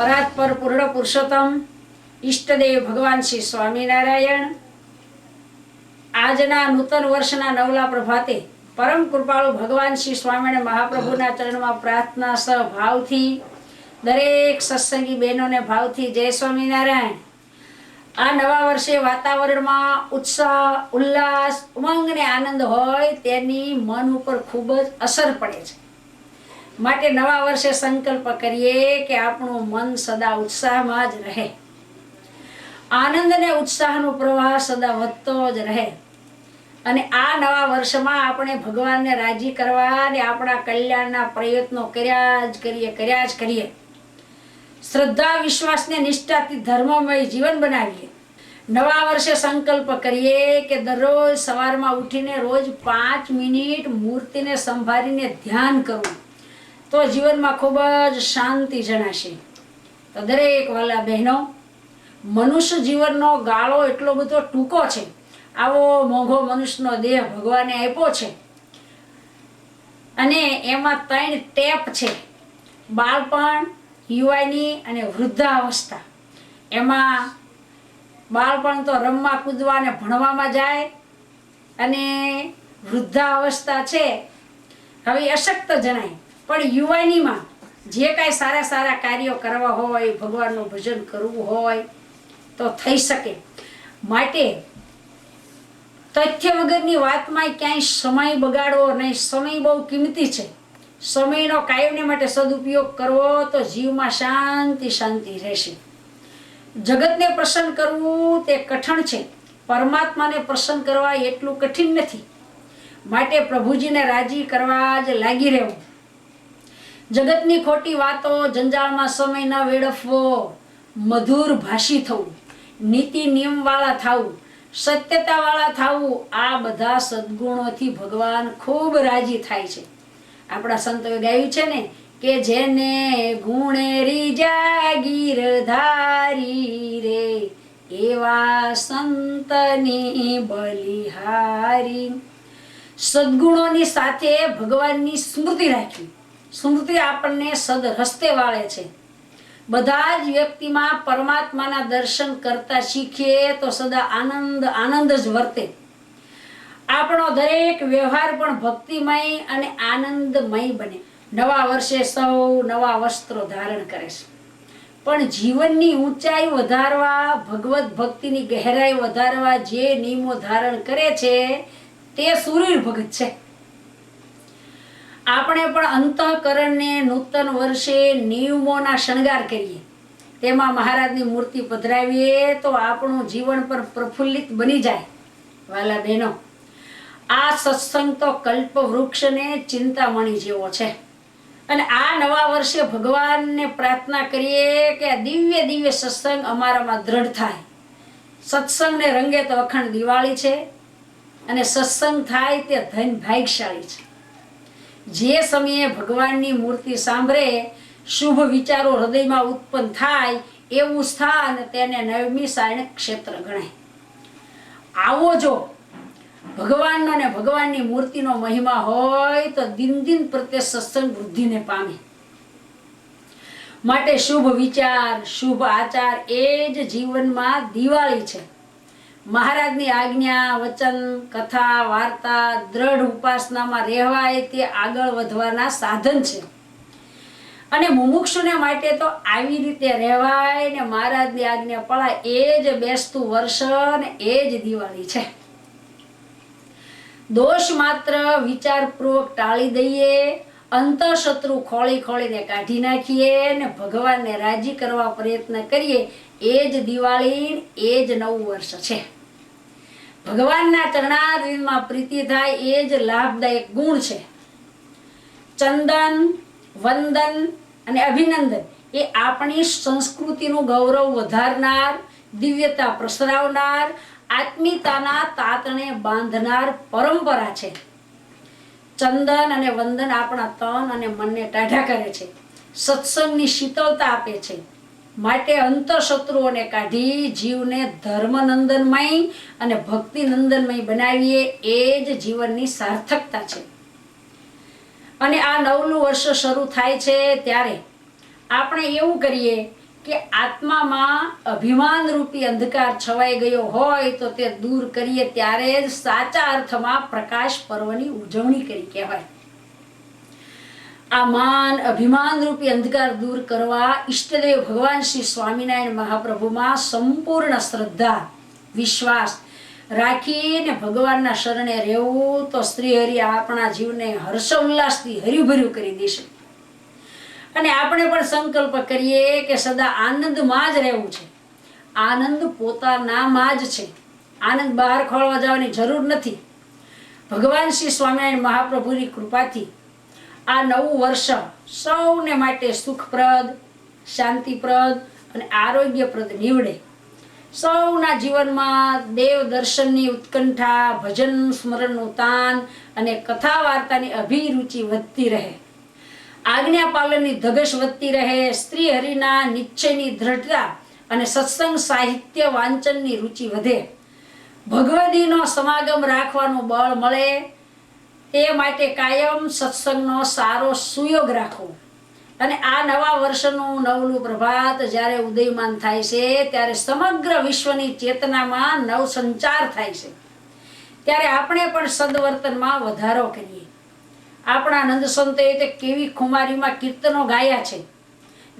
પરાત્પર પૂર્ણ પુરુષોત્તમ, ઈષ્ટદેવ ભગવાન શ્રી સ્વામિનારાયણ. આજના નૂતન વર્ષના નવલા પ્રભાતે પરમ કૃપાળુ ભગવાન શ્રી સ્વામિનારાયણ મહાપ્રભુના ચરણમાં પ્રાર્થના સ ભાવથી દરેક સત્સંગી બહેનોને ભાવથી જય સ્વામિનારાયણ. આ નવા વર્ષે વાતાવરણમાં ઉત્સાહ, ઉલ્લાસ, ઉમંગ ને આનંદ હોય તેની મન ઉપર ખૂબ જ અસર પડે છે. માટે નવા વર્ષે સંકલ્પ કરીએ કે આપણું મન સદા ઉત્સાહમાં જ રહે. આનંદ અને ઉત્સાહનો પ્રવાહ સદા વધતો જ રહે. અને આ નવા વર્ષમાં આપણે ભગવાનને રાજી કરવા અને આપણા કલ્યાણના પ્રયત્નો કર્યા જ કરીએ, કર્યા જ કરીએ. શ્રદ્ધા વિશ્વાસને નિષ્ઠાથી ધર્મમય જીવન બનાવીએ. નવા વર્ષે સંકલ્પ કરીએ કે દરરોજ સવારમાં ઉઠીને રોજ પાંચ મિનિટ મૂર્તિને સંભાળીને ધ્યાન કરવું. તો જીવનમાં ખૂબ જ શાંતિ જણાશે. તો દરેક વાલા બહેનો, મનુષ્ય જીવનનો ગાળો એટલો બધો ટૂંકો છે. આવો મોંઘો મનુષ્યનો દેહ ભગવાને આપ્યો છે. અને એમાં ત્રણ ટેપ છે. બાળપણ, યુવાની અને વૃદ્ધાવસ્થા. એમાં બાળપણ તો રમવા, કૂદવા અને ભણવામાં જાય અને વૃદ્ધાવસ્થા છે. હવે અશક્ત જણાય. પણ યુવાનીમાં જે કાંઈ સારા સારા કાર્યો કરવા હોય, ભગવાનનું ભજન કરવું હોય, તો થઈ શકે. માટે તથ્ય વગરની વાતમાં ક્યાંય સમય બગાડવો નહીં. સમય બહુ કિંમતી છે. સમયનો કાયમને માટે સદુપયોગ કરવો તો જીવમાં શાંતિ શાંતિ રહેશે. જગતને પ્રસન્ન કરવું તે કઠણ છે. પરમાત્માને પ્રસન્ન કરવા એટલું કઠિન નથી. માટે પ્રભુજીને રાજી કરવા જ લાગી રહેવું. જગતની ખોટી વાતો, જંજાળમાં સમય ન વેડફવો, મધુર ભાષી થવું, નીતિ નિયમવાળા થવું, સત્યતાવાળા થવું, આ બધા સદગુણોથી ભગવાન ખૂબ રાજી થાય છે. આપણા સંતોએ ગાયું છે ને કે જેને ગુણેરી જાગીર ધારી રે, એવા સંતની બલિહારી. સદગુણોની સાથે ભગવાનની સ્મૃતિ રાખવી સ્મૃતિ આપણને સદ રસ્તે વાળે છે. બધા જ વ્યક્તિમાં પરમાત્માના દર્શન કરતા શીખીએ તો સદા આનંદ આનંદ જ વર્તે. આપણો દરેક વ્યવહાર પણ ભક્તિમય અને આનંદમય બને. નવા વર્ષે સૌ નવા વસ્ત્રો ધારણ કરે છે. પણ જીવનની ઊંચાઈ વધારવા, ભગવત ભક્તિની ગહેરાઈ વધારવા જે નિયમો ધારણ કરે છે, તે સુરીર ભગત છે. આપણે પણ અંતઃકરણને નૂતન વર્ષે નિયમોના શણગાર કરીએ. તેમાં મહારાજની મૂર્તિ પધરાવીએ તો આપણું જીવન પણ પ્રફુલ્લિત બની જાય. વાલા બહેનો, આ સત્સંગ તો કલ્પ વૃક્ષને ચિંતામણી જેવો છે. અને આ નવા વર્ષે ભગવાનને પ્રાર્થના કરીએ કે આ દિવ્ય દિવ્ય સત્સંગ અમારામાં દ્રઢ થાય. સત્સંગને રંગે તો અખંડ દિવાળી છે અને સત્સંગ થાય તે ધન ભાગ્યશાળી છે. જે સમયે ભગવાનની મૂર્તિ સાંભળે, શુભ વિચારો હૃદયમાં ઉત્પન્ન થાય, એવું સ્થાન તેને નવમી સાયણ ક્ષેત્ર ગણાય. આવો જો, ભગવાનનો ને ભગવાનની મૂર્તિનો મહિમા હોય તો દિન દિન પ્રત્યે સત્સંગ વૃદ્ધિને પામે. માટે શુભ વિચાર, શુભ આચાર એ જ જીવનમાં દિવાળી છે. મહારાજની આજ્ઞા, વચન, કથા, વાર્તા, દ્રઢ ઉપાસનામાં રહેવાય તે આગળ વધવાના સાધન છે. અને મુમુક્ષુને માટે તો આવી રીતે રહેવાય ને મહારાજની આજ્ઞા પળાય એ જ બેસતું વર્ષ ને એ જ દિવાળી છે. દોષ માત્ર વિચારપૂર્વક ટાળી દઈએ, અંતઃશત્રુ ખોળી ખોળીને કાઢી નાખીએ ને ભગવાનને રાજી કરવા પ્રયત્ન કરીએ એ જ દિવાળી એ જ નવું વર્ષ છે. ભગવાનના ચરણારવિંદમાં પ્રીતિ થાય એ જ લાભદાયક ગુણ છે. ચંદન, વંદન અને અભિનંદન એ આપણી સંસ્કૃતિનું ગૌરવ વધારનાર, દિવ્યતા પ્રસરાવનાર, આત્મીયતાના તાતણે બાંધનાર પરંપરા છે. ચંદન અને વંદન આપણા તન અને મનને ટાઢા કરે છે. સત્સંગની શીતળતા આપે છે. માટે અંતઃશત્રુઓને કાઢી જીવને ધર્મનંદનમય અને ભક્તિનંદનમય બનાવીએ, એ જ જીવનની સાર્થકતા છે. અને આ નવલું વર્ષ શરૂ થાય છે ત્યારે આપણે એવું કરીએ કે આત્મામાં અભિમાન રૂપી અંધકાર છવાઈ ગયો હોય તો તે દૂર કરીએ ત્યારે જ સાચા અર્થમાં પ્રકાશ પર્વની ઉજવણી કરી કહેવાય. આ માન અભિમાન રૂપી અંધકાર દૂર કરવા ઈષ્ટદેવ ભગવાન શ્રી સ્વામિનારાયણ મહાપ્રભુમાં સંપૂર્ણ શ્રદ્ધા, વિશ્વાસ રાખીને ભગવાનના શરણે રહેવું તો શ્રી હરિ આપણા જીવને હર્ષ ઉલ્લાસથી હર્યુભર્યું કરી દેશે. અને આપણે પણ સંકલ્પ કરીએ કે સદા આનંદમાં જ રહેવું છે. આનંદ પોતાનામાં જ છે. આનંદ બહાર ખોળવા જવાની જરૂર નથી. ભગવાન શ્રી સ્વામિનારાયણ મહાપ્રભુની કૃપાથી આ નવું વર્ષ સૌને માટે સુખપ્રદ, શાંતિપ્રદ અને આરોગ્યપ્રદ નીવડે. સૌના જીવનમાં દેવ દર્શનની ઉત્કંઠા, ભજન સ્મરણનું તાન અને કથા વાર્તાની અભિરુચિ વધતી રહે. આજ્ઞા પાલનની ધગશ વધતી રહે, સ્ત્રી હરિના નિશ્ચયની દ્રઢતા અને સત્સંગ સાહિત્ય વાંચનની રુચિ વધે. ભગવદીનો સમાગમ રાખવાનું બળ મળે તે માટે કાયમ સત્સંગનો સારો સુયોગ રાખવો અને આ નવા વર્ષનું નવલું પ્રભાત જ્યારે ઉદયમાન થાય છે, ત્યારે સમગ્ર વિશ્વની ચેતનામાં નવ સંચાર થાય છે. ત્યારે આપણે પણ સદવર્તનમાં વધારો કરીએ. આપણા નંદ સંતોએ તે કેવી ખુમારીમાં કીર્તનો ગાયા છે.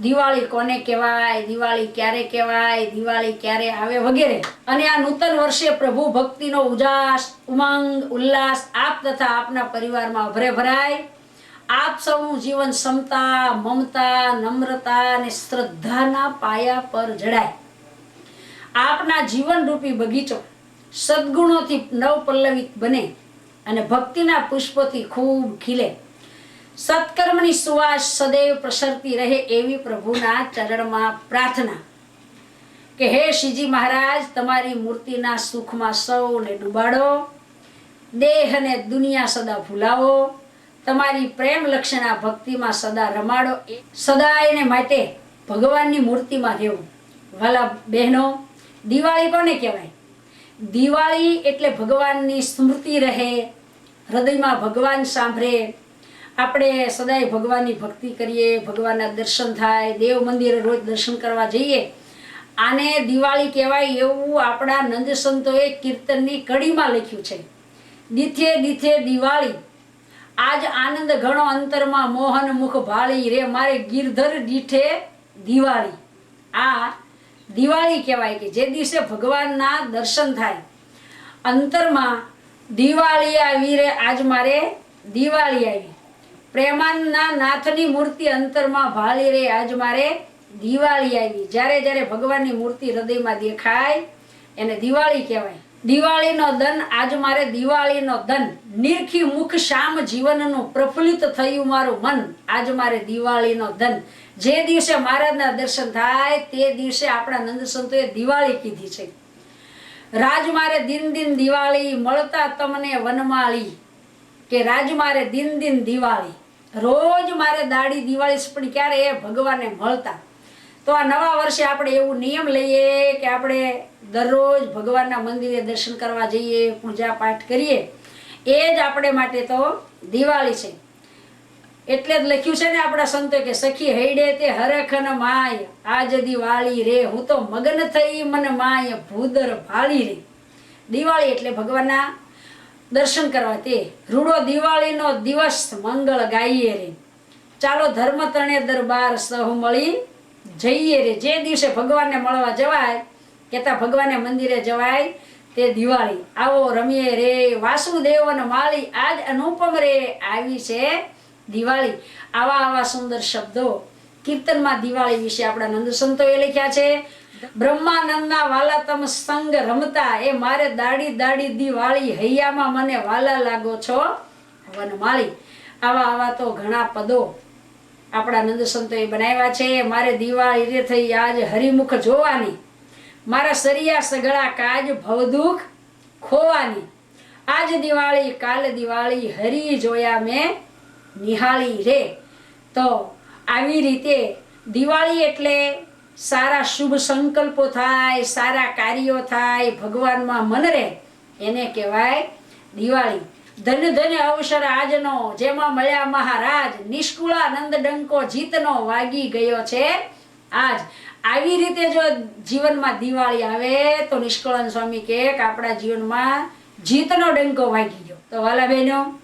દિવાળી કોને કહેવાય, દિવાળી ક્યારે કહેવાય, દિવાળી ક્યારે આવે વગેરે. અને આ નૂતન વર્ષે પ્રભુ ભક્તિનો ઉજાસ, ઉમંગ, ઉલ્લાસ આપ તથા આપના પરિવારમાં અભરે ભરાય. આપ સૌનું જીવન સમતા, મમતા, નમ્રતા અને શ્રદ્ધાના પાયા પર જડાય. આપના જીવનરૂપી બગીચો સદગુણોથી નવપલ્લવિત બને અને ભક્તિના પુષ્પોથી ખૂબ ખીલે. સત્કર્મની સુવાસ સદૈવ પ્રસરતી રહે એવી પ્રભુના ચરણમાં પ્રાર્થના. કે હે શ્રીજી મહારાજ, તમારી મૂર્તિના સુખમાં સૌને ડૂબાડો, દેહ અને દુનિયા સદા ભૂલાવો, તમારી પ્રેમ લક્ષણા ભક્તિમાં સદા રમાડો, એ સદાયને માટે ભગવાનની મૂર્તિમાં રહેવું. વાલા બહેનો, દિવાળી કોને કહેવાય? દિવાળી એટલે ભગવાનની સ્મૃતિ રહે, હૃદયમાં ભગવાન સાંભળે આપણે સદાય ભગવાનની ભક્તિ કરીએ, ભગવાનના દર્શન થાય, દેવ મંદિરે રોજ દર્શન કરવા જઈએ. આને દિવાળી કહેવાય એવું આપણા નંદ સંતોએ કીર્તનની કડીમાં લખ્યું છે. દીથે દીથે દિવાળી, આજ આનંદ ઘણો અંતરમાં મોહન મુખ ભાળી રે મારે ગિરધર દીઠે દિવાળી. આ દિવાળી કહેવાય કે જે દિવસે ભગવાનના દર્શન થાય. અંતરમાં દિવાળી આવી રે, આજ મારે દિવાળી આવી. પ્રેમાનના નાથની મૂર્તિ અંતરમાં ભાળી રે આજ મારે દિવાળી આવી. જ્યારે જ્યારે ભગવાનની મૂર્તિ હૃદયમાં દેખાય, એને દિવાળી કહેવાય. દિવાળીનો દન, આજ મારે દિવાળીનો દન. નિરખી મુખ શામ જીવનનું પ્રફુલ્લિત થયું મારું મન. આજ મારે દિવાળીનો દન. જે દિવસે મહારાજના દર્શન થાય, તે દિવસે આપણા નંદ સંતોએ દિવાળી કીધી છે. રાજ મારે દિન દિન દિવાળી, મળતા તમને વનમાળી. કે રાજ મારે દિન દિન દિવાળી. રોજ મારે દાડી દિવાળી પણ ક્યારે એ ભગવાનને મળતા? તો આ નવા વર્ષે આપણે એવું નિયમ લઈએ કે આપણે દરરોજ ભગવાનના મંદિરે દર્શન કરવા જઈએ, પૂજા પાઠ કરીએ. એ જ આપણે માટે તો દિવાળી છે. એટલે જ લખ્યું છે ને આપણા સંતો કે સખી હૈડે તે હરખન માય, આજ દિવાળી રે, હું તો મગન થઈ મન માય, ભૂદર ભાળી રે. દિવાળી એટલે ભગવાનના દર્શન કરવા તે રૂડો દિવાળીનો દિવસ મંગળ ગાઈએ રે. ચાલો ધર્મ તણે દરબાર સહ મળી જઈએ રે. જે દિવસે ભગવાનને મળવા જવાય કેતા ભગવાનને મંદિરે જવાય તે દિવાળી. આવો રમીએ રે. વાસુદેવન માળી આજ અનુપમ રે. આવી છે દિવાળી. આવા આવા સુંદર શબ્દો કીર્તનમાં દિવાળી વિશે આપણા નંદ સંતોએ લખ્યા છે. બ્રહ્માનંદના વાલા તમ સંગ રમતા એ મારે દાડી દાડી દિવાળી હૈયામાં મને વાલા લાગો છો? વનમાળી આવા આવા તો ઘણા પદો આપણા નંદ સંતોએ બનાવ્યા છે. મારે દિવાળી રે થઈ આજ હરિમુખ જોવાની. મારા સરિયા સગળા કાજ ભવદુખ ખોવાની. આજ દિવાળી, કાલ દિવાળી હરી જોયા મેં નિહાળી રે. તો આવી રીતે દિવાળી એટલે સારા શુભ સંકલ્પો થાય, સારા કાર્યો થાય, ભગવાનમાં મન રહે, એને કહેવાય દિવાળી. ધન ધન અવસર આજનો, જેમાં મળ્યા મહારાજ, નિષ્કુળાનંદ ડંકો જીતનો વાગી ગયો છે આજ. આવી રીતે જો જીવનમાં દિવાળી આવે, તો નિષ્કળન સ્વામી કે આપણા જીવનમાં જીતનો ડંકો વાગી ગયો. તો વાલા બહેનો,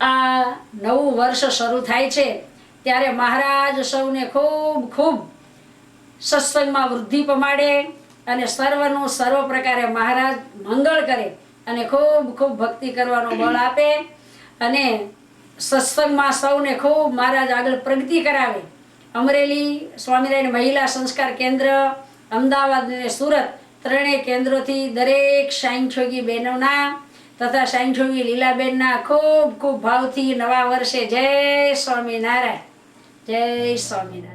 આ નવું વર્ષ શરૂ થાય છે, ત્યારે મહારાજ સૌને ખૂબ ખૂબ સત્સંગમાં વૃદ્ધિ પમાડે અને સર્વનું સર્વ પ્રકારે મહારાજ મંગળ કરે અને ખૂબ ખૂબ ભક્તિ કરવાનો બળ આપે અને સત્સંગમાં સૌને ખૂબ મહારાજ આગળ પ્રગતિ કરાવે. અમરેલી સ્વામિનારાયણ મહિલા સંસ્કાર કેન્દ્ર, અમદાવાદ અને સુરત ત્રણેય કેન્દ્રોથી દરેક સાંખ્યોગી બહેનોના તથા સાંખ્યોગી લીલાબેનના ખૂબ ખૂબ ભાવથી નવા વર્ષે જય સ્વામિનારાયણ. જય સ્વામિનારાયણ.